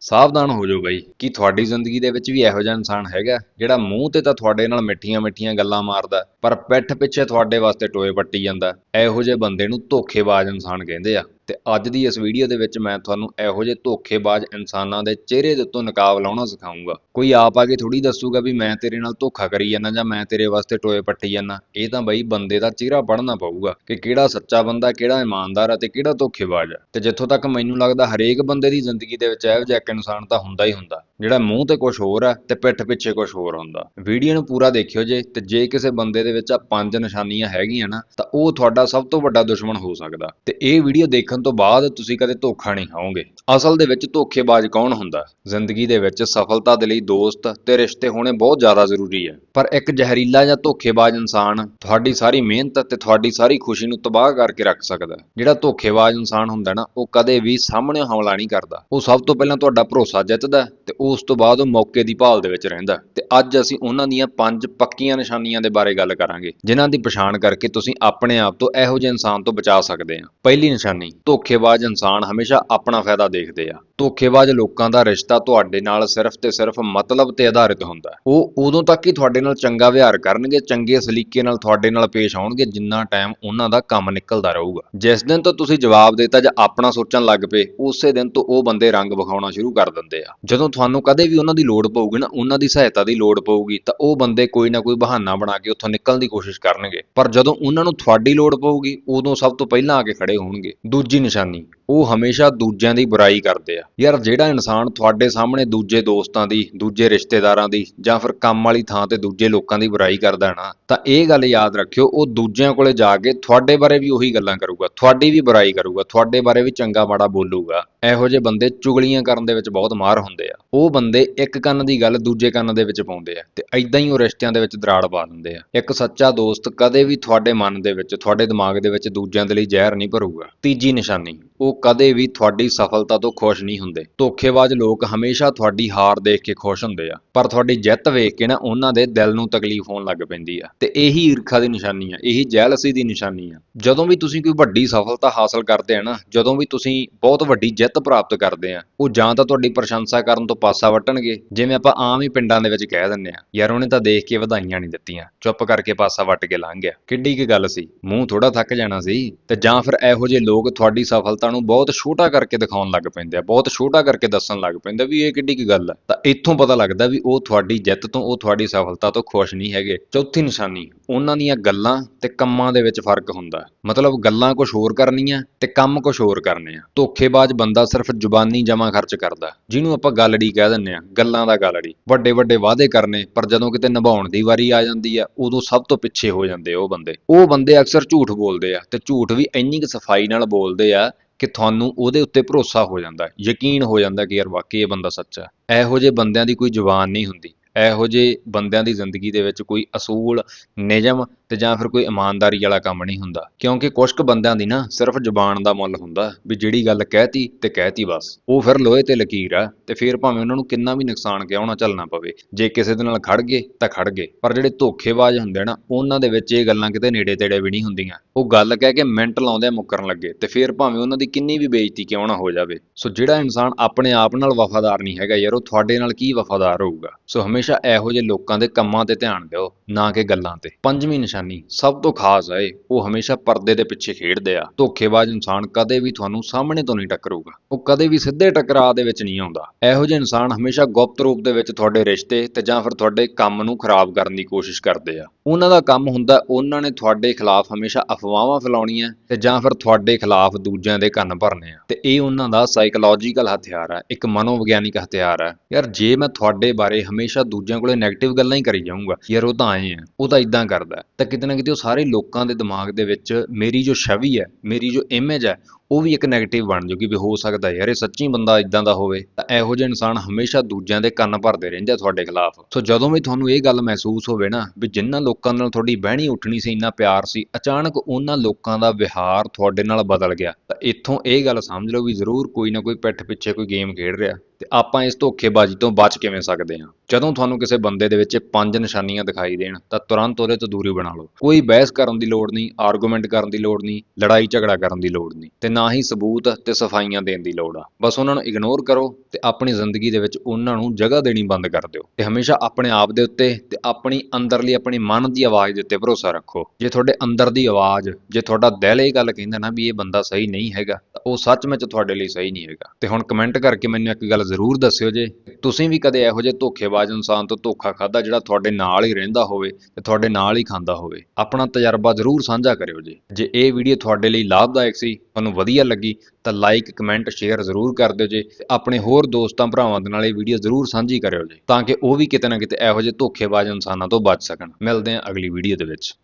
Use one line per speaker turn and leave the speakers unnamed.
ਸਾਵਧਾਨ ਹੋ ਜਾਓ ਬਈ। ਕੀ ਤੁਹਾਡੀ ਜ਼ਿੰਦਗੀ ਦੇ ਵਿੱਚ ਵੀ ਇਹੋ ਜਿਹਾ ਇਨਸਾਨ ਹੈਗਾ? ਜਿਹੜਾ ਮੂੰਹ ਤੇ ਤਾਂ ਤੁਹਾਡੇ ਨਾਲ ਮਿੱਠੀਆਂ-ਮਿੱਠੀਆਂ ਗੱਲਾਂ ਮਾਰਦਾ, ਪਰ ਪਿੱਠ ਪਿੱਛੇ ਤੁਹਾਡੇ ਵਾਸਤੇ ਟੋਏ ਪੱਟੀ ਜਾਂਦਾ। ਇਹੋ ਜਿਹੇ ਬੰਦੇ ਨੂੰ ਧੋਖੇਬਾਜ਼ ਇਨਸਾਨ ਕਹਿੰਦੇ ਆ। ਤੇ ਅੱਜ ਦੀ ਇਸ ਵੀਡੀਓ ਦੇ ਵਿੱਚ ਮੈਂ ਤੁਹਾਨੂੰ ਇਹੋ ਜਿਹੇ ਧੋਖੇਬਾਜ਼ ਇਨਸਾਨਾਂ ਦੇ ਚਿਹਰੇ ਦੇ ਉੱਤੋਂ ਨਕਾਬ ਲਾਉਣਾ ਸਿਖਾਉਂਗਾ। ਕੋਈ ਆਪ ਆ ਕੇ ਥੋੜੀ ਦੱਸੂਗਾ ਵੀ ਮੈਂ ਤੇਰੇ ਨਾਲ ਧੋਖਾ ਕਰੀ ਜਾਂਦਾ ਜਾਂ ਮੈਂ ਤੇਰੇ ਵਾਸਤੇ ਟੋਏ ਪੱਟੀ ਜਾਂਦਾ। ਇਹ ਤਾਂ ਬਈ ਬੰਦੇ ਦਾ ਚਿਹਰਾ ਪੜ੍ਹਨਾ ਪਊਗਾ ਕਿ ਕਿਹੜਾ ਸੱਚਾ ਬੰਦਾ, ਕਿਹੜਾ ਇਮਾਨਦਾਰ ਆ ਤੇ ਕਿਹੜਾ ਧੋਖੇਬਾਜ਼ ਆ। ਤੇ ਜਿੱਥੋਂ ਤੱਕ ਮੈਨੂੰ ਲੱਗਦਾ ਹਰੇਕ ਬੰਦੇ ਦੀ ਜ਼ਿੰਦਗੀ ਦੇ ਵਿੱਚ ਇਹੋ ਜਿਹਾ ਇੱਕ ਇਨਸਾਨ ਤਾਂ ਹੁੰਦਾ ਹੀ ਹੁੰਦਾ। ਜਿਹੜਾ ਮੂੰਹ ਤੇ ਕੁਝ ਹੋਰ ਆ ਤੇ ਪਿੱਠ ਪਿੱਛੇ ਕੁਝ ਹੋਰ ਹੁੰਦਾ। ਵੀਡੀਓ ਨੂੰ ਪੂਰਾ ਦੇਖਿਓ ਜੇ ਤੇ ਜੇ ਕਿਸੇ ਬੰਦੇ ਦੇ ਵਿੱਚ ਆ ਪੰਜ ਨਿਸ਼ਾਨੀਆਂ ਹੈਗੀਆਂ ਨਾ, ਤਾਂ ਉਹ ਤੁਹਾਡਾ ਸਭ ਤੋਂ ਵੱਡਾ ਦੁਸ਼ਮਣ ਹੋ ਸਕਦਾ। ਤੇ ਇਹ ਵੀਡੀਓ ਦੇਖਣ ਤੋਂ ਬਾਅਦ ਤੁਸੀਂ ਕਦੇ ਧੋਖਾ ਨਹੀਂ ਖਾਓਗੇ। ਅਸਲ ਦੇ ਵਿੱਚ ਧੋਖੇਬਾਜ਼ ਕੌਣ ਹੁੰਦਾ? ਜ਼ਿੰਦਗੀ ਦੇ ਵਿੱਚ ਸਫਲਤਾ ਦੇ ਲਈ ਦੋਸਤ ਤੇ ਰਿਸ਼ਤੇ ਹੋਣੇ ਬਹੁਤ ਜ਼ਿਆਦਾ ਜ਼ਰੂਰੀ ਹੈ। ਪਰ ਇੱਕ ਜ਼ਹਿਰੀਲਾ ਜਾਂ ਧੋਖੇਬਾਜ਼ ਇਨਸਾਨ ਤੁਹਾਡੀ ਸਾਰੀ ਮਿਹਨਤ ਤੇ ਤੁਹਾਡੀ ਸਾਰੀ ਖੁਸ਼ੀ ਨੂੰ ਤਬਾਹ ਕਰਕੇ ਰੱਖ ਸਕਦਾ ਜਿਹੜਾ ਧੋਖੇਬਾਜ਼ ਇਨਸਾਨ ਹੁੰਦਾ ਨਾ, ਉਹ ਕਦੇ ਵੀ ਸਾਹਮਣੇ ਹਮਲਾ ਨਹੀਂ ਕਰਦਾ। ਉਹ ਸਭ ਤੋਂ ਪਹਿਲਾਂ ਤੁਹਾਡਾ ਭਰੋਸਾ ਜਿੱਤਦਾ ਤੇ ਉਸ ਤੋਂ ਬਾਅਦ ਉਹ ਮੌਕੇ ਦੀ ਭਾਲ ਦੇ ਵਿੱਚ ਰਹਿੰਦਾ ਤੇ ਅੱਜ ਅਸੀਂ ਉਹਨਾਂ ਦੀਆਂ ਪੰਜ ਪੱਕੀਆਂ ਨਿਸ਼ਾਨੀਆਂ ਦੇ ਬਾਰੇ ਗੱਲ ਕਰਾਂਗੇ, ਜਿਨ੍ਹਾਂ ਦੀ ਪਛਾਣ ਕਰਕੇ ਤੁਸੀਂ ਆਪਣੇ ਆਪ ਤੋਂ ਇਹੋ ਜਿਹੇ ਇਨਸਾਨ ਤੋਂ ਬਚਾ ਸਕਦੇ ਆ ਪਹਿਲੀ ਨਿਸ਼ਾਨੀ ਧੋਖੇਬਾਜ਼ ਇਨਸਾਨ ਹਮੇਸ਼ਾ ਆਪਣਾ ਫਾਇਦਾ ਦੇਖਦੇ ਆ। ਧੋਖੇਬਾਜ਼ ਲੋਕਾਂ ਦਾ ਰਿਸ਼ਤਾ ਤੁਹਾਡੇ ਨਾਲ ਸਿਰਫ ਤੇ ਸਿਰਫ ਮਤਲਬ ਤੇ ਆਧਾਰਿਤ ਹੁੰਦਾ ਉਹ ਉਦੋਂ ਤੱਕ ਹੀ ਤੁਹਾਡੇ ਨਾਲ ਚੰਗਾ ਵਿਹਾਰ ਕਰਨਗੇ, ਚੰਗੇ ਸਲੀਕੇ ਨਾਲ ਤੁਹਾਡੇ ਨਾਲ ਪੇਸ਼ ਆਉਣਗੇ ਜਿੰਨਾ ਟਾਈਮ ਉਹਨਾਂ ਦਾ ਕੰਮ ਨਿਕਲਦਾ ਰਹੂਗਾ। ਜਿਸ ਦਿਨ ਤੋਂ ਤੁਸੀਂ ਜਵਾਬ ਦੇਤਾ ਜਾਂ ਆਪਣਾ ਸੋਚਣ ਲੱਗ ਪਏ, ਉਸੇ ਦਿਨ ਤੋਂ ਉਹ ਬੰਦੇ ਰੰਗ ਵਿਖਾਉਣਾ ਸ਼ੁਰੂ ਕਰ ਦਿੰਦੇ ਆ। ਜਦੋਂ ਤੁਹਾਨੂੰ ਕਦੇ ਵੀ ਉਹਨਾਂ ਦੀ ਲੋੜ ਪਊਗੀ ਨਾ, ਉਹਨਾਂ ਦੀ ਸਹਾਇਤਾ ਦੀ ਲੋੜ ਪਊਗੀ, ਤਾਂ ਉਹ ਬੰਦੇ ਕੋਈ ਨਾ ਕੋਈ ਬਹਾਨਾ ਬਣਾ ਕੇ ਉੱਥੋਂ ਨਿਕਲਣ ਦੀ ਕੋਸ਼ਿਸ਼ ਕਰਨਗੇ। ਪਰ ਜਦੋਂ ਉਹਨਾਂ ਨੂੰ ਤੁਹਾਡੀ ਲੋੜ ਪਊਗੀ, ਉਦੋਂ ਸਭ ਤੋਂ ਪਹਿਲਾਂ ਆ ਕੇ ਖੜੇ ਹੋਣਗੇ। ਦੂਜੀ ਨਿਸ਼ਾਨੀ ਉਹ ਹਮੇਸ਼ਾ ਦੂਜਿਆਂ ਦੀ ਬੁਰਾਈ ਕਰਦੇ ਆ। ਯਾਰ ਜਿਹੜਾ ਇਨਸਾਨ ਤੁਹਾਡੇ ਸਾਹਮਣੇ ਦੂਜੇ ਦੋਸਤਾਂ ਦੀ, ਦੂਜੇ ਰਿਸ਼ਤੇਦਾਰਾਂ ਦੀ ਜਾਂ ਫਿਰ ਕੰਮ ਵਾਲੀ ਥਾਂ ਤੇ ਦੂਜੇ ਲੋਕਾਂ ਦੀ ਬੁਰਾਈ ਕਰਦਾ ਹੈ ਨਾ, ਤਾਂ ਇਹ ਗੱਲ ਯਾਦ ਰੱਖਿਓ, ਉਹ ਦੂਜਿਆਂ ਕੋਲੇ ਜਾ ਕੇ ਤੁਹਾਡੇ ਬਾਰੇ ਵੀ ਉਹੀ ਗੱਲਾਂ ਕਰੂਗਾ, ਤੁਹਾਡੀ ਵੀ ਬੁਰਾਈ ਕਰੂਗਾ, ਤੁਹਾਡੇ ਬਾਰੇ ਵੀ ਚੰਗਾ ਮਾੜਾ ਬੋਲੂਗਾ। ਇਹੋ ਜਿਹੇ ਬੰਦੇ ਚੁਗਲੀਆਂ ਕਰਨ ਦੇ ਵਿੱਚ ਬਹੁਤ ਮਾਹਰ ਹੁੰਦੇ ਆ। ਉਹ ਬੰਦੇ ਇੱਕ ਕੰਨ ਦੀ ਗੱਲ ਦੂਜੇ ਕੰਨ ਦੇ ਵਿੱਚ ਪਾਉਂਦੇ ਆ ਤੇ ਐਦਾਂ ਹੀ ਉਹ ਰਿਸ਼ਤਿਆਂ ਦੇ ਵਿੱਚ ਦਰਾੜ ਪਾ ਦਿੰਦੇ ਆ। ਇੱਕ ਸੱਚਾ ਦੋਸਤ ਕਦੇ ਵੀ ਤੁਹਾਡੇ ਮਨ ਦੇ ਵਿੱਚ, ਤੁਹਾਡੇ ਦਿਮਾਗ ਦੇ ਵਿੱਚ ਦੂਜਿਆਂ ਦੇ ਲਈ ਜ਼ਹਿਰ ਨਹੀਂ ਭਰੂਗਾ। ਤੀਜੀ ਨਿਸ਼ਾਨੀ, ਉਹ ਕਦੇ ਵੀ ਤੁਹਾਡੀ ਸਫਲਤਾ ਤੋਂ ਖੁਸ਼ ਨਹੀਂ ਹੁੰਦੇ। ਧੋਖੇਬਾਜ਼ ਲੋਕ ਹਮੇਸ਼ਾ ਤੁਹਾਡੀ ਹਾਰ ਦੇਖ ਕੇ ਖੁਸ਼ ਹੁੰਦੇ ਆ। ਪਰ ਤੁਹਾਡੀ ਜਿੱਤ ਵੇਖ ਕੇ ਨਾ ਉਹਨਾਂ ਦੇ ਦਿਲ ਨੂੰ ਤਕਲੀਫ ਹੋਣ ਲੱਗ ਪੈਂਦੀ ਆ। ਤੇ ਇਹੀ ਈਰਖਾ ਦੀ ਨਿਸ਼ਾਨੀ ਆ, ਇਹੀ ਜੈਲਸੀ ਦੀ ਨਿਸ਼ਾਨੀ ਆ। ਜਦੋਂ ਵੀ ਤੁਸੀਂ ਕੋਈ ਵੱਡੀ ਸਫਲਤਾ ਹਾਸਲ ਕਰਦੇ ਆ ਨਾ, ਜਦੋਂ ਵੀ ਤੁਸੀਂ ਬਹੁਤ ਵੱਡੀ ਜਿੱਤ ਪ੍ਰਾਪਤ ਕਰਦੇ ਆ, ਉਹ ਜਾਂ ਤਾਂ ਤੁਹਾਡੀ ਪ੍ਰਸ਼ੰਸਾ ਕਰਨ ਤੋਂ ਪਾਸਾ ਵੱਟਣਗੇ, ਜਿਵੇਂ ਆਪਾਂ ਆਮ ਹੀ ਪਿੰਡਾਂ ਦੇ ਵਿੱਚ ਕਹਿ ਦਿੰਦੇ ਆ, ਯਾਰ ਉਹਨੇ ਤਾਂ ਦੇਖ ਕੇ ਵਧਾਈਆਂ ਨਹੀਂ ਦਿੱਤੀਆਂ, ਚੁੱਪ ਕਰਕੇ ਪਾਸਾ ਵੱਟ ਕੇ ਲੰਘ ਗਿਆ। ਕਿੱਡੀ ਕੀ ਗੱਲ ਸੀ, ਮੂੰਹ ਥੋੜਾ ਥੱਕ ਜਾਣਾ ਸੀ। ਤੇ ਜਾਂ ਫਿਰ ਇਹੋ ਜਿਹੇ ਲੋਕ ਤੁਹਾਡੀ ਸਫਲਤਾ ਨੂੰ ਬਹੁਤ ਛੋਟਾ ਕਰਕੇ ਦਿਖਾਉਣ ਲੱਗ ਪੈਂਦੇ ਆ, ਬਹੁਤ ਛੋਟਾ ਕਰਕੇ ਦੱਸਣ ਲੱਗ ਪੈਂਦੇ ਵੀ ਇਹ ਕਿੱਡੀ ਕੀ ਗੱਲ ਹੈ ਤਾਂ ਇੱਥੋਂ ਪਤਾ ਲੱਗਦਾ ਵੀ ਉਹ ਤੁਹਾਡੀ ਜਿੱਤ ਤੋਂ, ਉਹ ਤੁਹਾਡੀ ਸਫਲਤਾ ਤੋਂ ਖੁਸ਼ ਨਹੀਂ ਹੈਗੇ। ਚੌਥੀ ਨਿਸ਼ਾਨੀ, ਉਹਨਾਂ ਦੀਆਂ ਗੱਲਾਂ ਤੇ ਕੰਮਾਂ ਦੇ ਵਿੱਚ ਫ਼ਰਕ ਹੁੰਦਾ। ਹੈ। ਮਤਲਬ ਗੱਲਾਂ ਕੁਝ ਹੋਰ ਕਰਨੀਆਂ ਤੇ ਕੰਮ ਕੁਝ ਹੋਰ ਕਰਨੇ ਆ। ਧੋਖੇਬਾਜ਼ ਬੰਦਾ ਸਿਰਫ ਜ਼ੁਬਾਨੀ ਜਮਾ ਖਰਚ ਕਰਦਾ। ਜਿਹਨੂੰ ਆਪਾਂ ਗੱਲੜੀ ਕਹਿ ਦਿੰਦੇ ਆ, ਗੱਲਾਂ ਦਾ ਗੱਲੜੀ। ਵੱਡੇ ਵੱਡੇ ਵਾਅਦੇ ਕਰਨੇ, ਪਰ ਜਦੋਂ ਕਿਤੇ ਨਿਭਾਉਣ ਦੀ ਵਾਰੀ ਆ ਜਾਂਦੀ ਆ, ਉਦੋਂ ਸਭ ਤੋਂ ਪਿੱਛੇ ਹੋ ਜਾਂਦੇ ਉਹ ਬੰਦੇ। ਉਹ ਬੰਦੇ ਅਕਸਰ ਝੂਠ ਬੋਲਦੇ ਆ ਤੇ ਝੂਠ ਵੀ ਇੰਨੀ ਕੁ ਸਫ਼ਾਈ ਨਾਲ ਬੋਲਦੇ ਆ ਕਿ ਤੁਹਾਨੂੰ ਉਹਦੇ ਉੱਤੇ ਭਰੋਸਾ ਹੋ ਜਾਂਦਾ, ਯਕੀਨ ਹੋ ਜਾਂਦਾ ਕਿ ਯਾਰ ਵਾਕਈ ਇਹ ਬੰਦਾ ਸੱਚਾ ਇਹੋ ਜਿਹੇ ਬੰਦਿਆਂ ਦੀ ਕੋਈ ਜ਼ੁਬਾਨ ਨਹੀਂ ਹੁੰਦੀ। ਇਹੋ ਜਿਹੇ ਬੰਦਿਆਂ ਦੀ ਜ਼ਿੰਦਗੀ ਦੇ ਵਿੱਚ ਕੋਈ ਅਸੂਲ, ਨਿਯਮ ਤੇ ਜਾਂ ਫਿਰ ਕੋਈ ਇਮਾਨਦਾਰੀ ਵਾਲਾ ਕੰਮ ਨਹੀਂ ਹੁੰਦਾ। ਕਿਉਂਕਿ ਕੁਝ ਕੁ ਬੰਦਿਆਂ ਦੀ ਨਾ ਸਿਰਫ ਜ਼ੁਬਾਨ ਦਾ ਮੁੱਲ ਹੁੰਦਾ ਵੀ ਜਿਹੜੀ ਗੱਲ ਕਹਿਤੀ ਤੇ ਕਹਿਤੀ ਬਸ। ਉਹ ਫਿਰ ਲੋਹੇ ਤੇ ਲਕੀਰ ਆ ਤੇ ਫਿਰ ਭਾਵੇਂ ਉਹਨਾਂ ਨੂੰ ਕਿੰਨਾ ਵੀ ਨੁਕਸਾਨ ਕਿਉਂ ਨਾ ਝੱਲਣਾ ਪਵੇ। ਜੇ ਕਿਸੇ ਦੇ ਨਾਲ ਖੜ ਗਏ ਤਾਂ ਖੜ ਗਏ, ਪਰ ਜਿਹੜੇ ਧੋਖੇਬਾਜ਼ ਹੁੰਦੇ ਨਾ, ਉਹਨਾਂ ਦੇ ਵਿੱਚ ਇਹ ਗੱਲਾਂ ਕਿਤੇ ਨੇੜੇ ਤੇੜੇ ਵੀ ਨਹੀਂ ਹੁੰਦੀਆਂ। ਉਹ ਗੱਲ ਕਹਿ ਕੇ ਮਿੰਟ ਲਾਉਂਦੇ ਮੁੱਕਰਨ ਲੱਗੇ ਤੇ ਫਿਰ ਭਾਵੇਂ ਉਹਨਾਂ ਦੀ ਕਿੰਨੀ ਵੀ ਬੇਇੱਜ਼ਤੀ ਕਿਉਂ ਨਾ ਹੋ ਜਾਵੇ। ਸੋ ਜਿਹੜਾ ਇਨਸਾਨ ਆਪਣੇ ਆਪ ਨਾਲ ਵਫਾਦਾਰ ਨਹੀਂ ਹੈਗਾ ਯਾਰ, ਉਹ ਤੁਹਾਡੇ ਨਾਲ ਕੀ ਵਫਾਦਾਰ ਹੋਊਗਾ? ਸੋ ਹਮੇਸ਼ਾ ਇਹੋ ਜਿਹੇ ਲੋਕਾਂ ਦੇ ਕੰਮਾਂ ਤੇ ਧਿਆਨ ਦਿਓ, ਨਾ ਕਿ ਗੱਲਾਂ ਤੇ। ਪੰਜਵੀਂ ਨਿਸ਼ਾਨੀ, ਸਭ ਤੋਂ ਖਾਸ ਹੈ ਉਹ ਹਮੇਸ਼ਾ ਪਰਦੇ ਦੇ ਪਿੱਛੇ ਖੇਡਦੇ ਆ। ਧੋਖੇਬਾਜ਼ ਇਨਸਾਨ ਕਦੇ ਵੀ ਤੁਹਾਨੂੰ ਸਾਹਮਣੇ ਤੋਂ ਨਹੀਂ ਟੱਕਰੂਗਾ। ਉਹ ਕਦੇ ਵੀ ਸਿੱਧੇ ਟਕਰਾਅ ਦੇ ਵਿੱਚ ਨਹੀਂ ਆਉਂਦਾ। ਇਹੋ ਜਿਹੇ ਇਨਸਾਨ ਹਮੇਸ਼ਾ ਗੁਪਤ ਰੂਪ ਦੇ ਵਿੱਚ ਤੁਹਾਡੇ ਰਿਸ਼ਤੇ ਤੇ ਜਾਂ ਫਿਰ ਤੁਹਾਡੇ ਕੰਮ ਨੂੰ ਖਰਾਬ ਕਰਨ ਦੀ ਕੋਸ਼ਿਸ਼ ਕਰਦੇ ਆ। ਉਹਨਾਂ ਦਾ ਕੰਮ ਹੁੰਦਾ, ਉਹਨਾਂ ਨੇ ਤੁਹਾਡੇ ਖਿਲਾਫ ਹਮੇਸ਼ਾ ਅਫਵਾਹਾਂ ਫੈਲਾਉਣੀਆਂ ਤੇ ਜਾਂ ਫਿਰ ਤੁਹਾਡੇ ਖਿਲਾਫ ਦੂਜਿਆਂ ਦੇ ਕੰਨ ਭਰਨੇ ਆ। ਤੇ ਇਹ ਉਹਨਾਂ ਦਾ ਸਾਈਕੋਲੋਜੀਕਲ ਹਥਿਆਰ ਹੈ ਇੱਕ ਮਨੋਵਿਗਿਆਨਿਕ ਹਥਿਆਰ ਹੈ ਯਾਰ ਜੇ ਮੈਂ ਤੁਹਾਡੇ ਬਾਰੇ ਹਮੇਸ਼ਾ ਦੂਜਿਆਂ ਕੋਲੇ 네ਗੇਟਿਵ ਗੱਲਾਂ ਹੀ ਕਰੀ ਜਾਊਂਗਾ, ਯਾਰ ਉਹ ਤਾਂ ਆਏ ਆ, ਉਹ ਤਾਂ ਇਦਾਂ ਕਰਦਾ ਤਾਂ ਕਿਤੇ ਨਾ ਕਿਤੇ ਉਹ ਸਾਰੇ ਲੋਕਾਂ ਦੇ ਦਿਮਾਗ ਦੇ ਵਿੱਚ ਮੇਰੀ ਜੋ ਛਵੀ ਹੈ, ਮੇਰੀ ਜੋ ਇਮੇਜ ਹੈ, ਉਹ ਵੀ ਇੱਕ 네ਗੇਟਿਵ ਬਣ ਜੂਗੀ ਵੀ ਹੋ ਸਕਦਾ ਯਾਰ, ਇਹ ਸੱਚੀ ਬੰਦਾ ਇਦਾਂ ਦਾ ਹੋਵੇ। ਤਾਂ ਇਹੋ ਜਿਹੇ ਇਨਸਾਨ ਹਮੇਸ਼ਾ ਦੂਜਿਆਂ ਦੇ ਕੰਨ ਭਰਦੇ ਰਹਿੰਦੇ ਤੁਹਾਡੇ ਖਿਲਾਫ। ਸੋ ਜਦੋਂ ਵੀ ਤੁਹਾਨੂੰ ਇਹ ਗੱਲ ਮਹਿਸੂਸ ਹੋਵੇ ਨਾ, ਵੀ ਜਿਨ੍ਹਾਂ ਲੋਕਾਂ ਨਾਲ ਤੁਹਾਡੀ ਬਹਿਣੀ ਉੱਠਣੀ ਸੀ, ਇੰਨਾ ਪਿਆਰ ਸੀ, ਅਚਾਨਕ ਉਹਨਾਂ ਲੋਕਾਂ ਦਾ ਵਿਹਾਰ ਤੁਹਾਡੇ ਨਾਲ ਬਦਲ ਗਿਆ। ਤਾਂ ਇੱਥੋਂ ਇਹ ਗੱਲ ਸਮਝ ਲਓ ਵੀ ਜ਼ਰੂਰ ਕੋਈ ਨਾ ਕੋਈ ਪਿੱਠ ਪਿੱਛੇ ਕੋਈ ਗੇਮ ਖੇਡ ਰਿਹਾ। ਤੇ ਆਪਾਂ ਇਸ ਧੋਖੇਬਾਜ਼ੀ ਤੋਂ ਬਚ ਕਿਵੇਂ ਸਕਦੇ ਹਾਂ? ਜਦੋਂ ਤੁਹਾਨੂੰ ਕਿਸੇ ਬੰਦੇ ਦੇ ਵਿੱਚ ਪੰਜ ਨਿਸ਼ਾਨੀਆਂ ਦਿਖਾਈ ਦੇਣ, ਤਾਂ ਤੁਰੰਤ ਉਹਦੇ ਤੋਂ ਦੂਰੀ ਬਣਾ ਲਓ। ਕੋਈ ਬਹਿਸ ਕਰਨ ਦੀ ਲੋੜ ਨਹੀਂ ਆਰਗੂਮੈਂਟ ਕਰਨ ਦੀ ਲੋੜ ਨਹੀਂ, ਲੜਾਈ ਝਗੜਾ ਕਰਨ ਦੀ ਲੋੜ ਨਹੀਂ, ਤੇ ਨਾ ਹੀ ਸਬੂਤ ਤੇ ਸਫਾਈਆਂ ਦੇਣ ਦੀ ਲੋੜ ਆ। ਬਸ ਉਹਨਾਂ ਨੂੰ ਇਗਨੋਰ ਕਰੋ ਤੇ ਆਪਣੀ ਜ਼ਿੰਦਗੀ ਦੇ ਵਿੱਚ ਉਹਨਾਂ ਨੂੰ ਜਗ੍ਹਾ ਦੇਣੀ ਬੰਦ ਕਰ ਦਿਓ। ਤੇ ਹਮੇਸ਼ਾ ਆਪਣੇ ਆਪ ਦੇ ਉੱਤੇ ਤੇ ਆਪਣੀ ਅੰਦਰਲੀ, ਆਪਣੀ ਮਨ ਦੀ ਆਵਾਜ਼ ਦੇ ਉੱਤੇ ਭਰੋਸਾ ਰੱਖੋ। ਜੇ ਤੁਹਾਡੇ ਅੰਦਰ ਦੀ ਆਵਾਜ਼, ਜੇ ਤੁਹਾਡਾ ਦਿਲ ਇਹ ਗੱਲ ਕਹਿੰਦਾ ਨਾ ਵੀ ਇਹ ਬੰਦਾ ਸਹੀ ਨਹੀਂ ਹੈਗਾ ਤਾਂ ਉਹ ਸੱਚਮੁੱਚ ਤੁਹਾਡੇ ਲਈ ਸਹੀ ਨਹੀਂ ਹੈਗਾ। ਤੇ ਹੁਣ ਕਮੈਂਟ ਕਰਕੇ ਮੈਨੂੰ ਇੱਕ ਗੱਲ ਜ਼ਰੂਰ ਦੱਸਿਓ ਜੇ। ਤੁਸੀਂ ਵੀ ਕਦੇ ਇਹੋ ਜਿਹੇ ਧੋਖੇਬਾਜ਼ ਇਨਸਾਨ ਤੋਂ ਧੋਖਾ ਖਾਦਾ ਜਿਹੜਾ ਤੁਹਾਡੇ ਨਾਲ ਹੀ ਰਹਿੰਦਾ ਹੋਵੇ ਤੇ ਤੁਹਾਡੇ ਨਾਲ ਹੀ ਖਾਂਦਾ ਹੋਵੇ। ਆਪਣਾ ਤਜਰਬਾ ਜ਼ਰੂਰ ਸਾਂਝਾ ਕਰਿਓ ਜੀ। ਜੇ ਇਹ ਵੀਡੀਓ ਤੁਹਾਡੇ ਲਈ ਲਾਭਦਾਇਕ ਸੀ, ਤੁਹਾਨੂੰ ਵਧੀਆ ਲੱਗੀ, ਤਾਂ ਲਾਈਕ ਕਮੈਂਟ ਸ਼ੇਅਰ ਜ਼ਰੂਰ ਕਰ ਦਿਓ ਜੀ। ਆਪਣੇ ਹੋਰ ਦੋਸਤਾਂ ਭਰਾਵਾਂ ਦੇ ਨਾਲ ਇਹ ਵੀਡੀਓ ਜ਼ਰੂਰ ਸਾਂਝੀ ਕਰਿਓ ਜੀ। ਤਾਂ ਕਿ ਉਹ ਵੀ ਕਿਤੇ ਨਾ ਕਿਤੇ ਇਹੋ ਜਿਹੇ ਧੋਖੇਬਾਜ਼ ਇਨਸਾਨਾਂ ਤੋਂ ਬਚ ਸਕਣ। ਮਿਲਦੇ ਹਾਂ ਅਗਲੀ ਵੀਡੀਓ ਦੇ ਵਿੱਚ।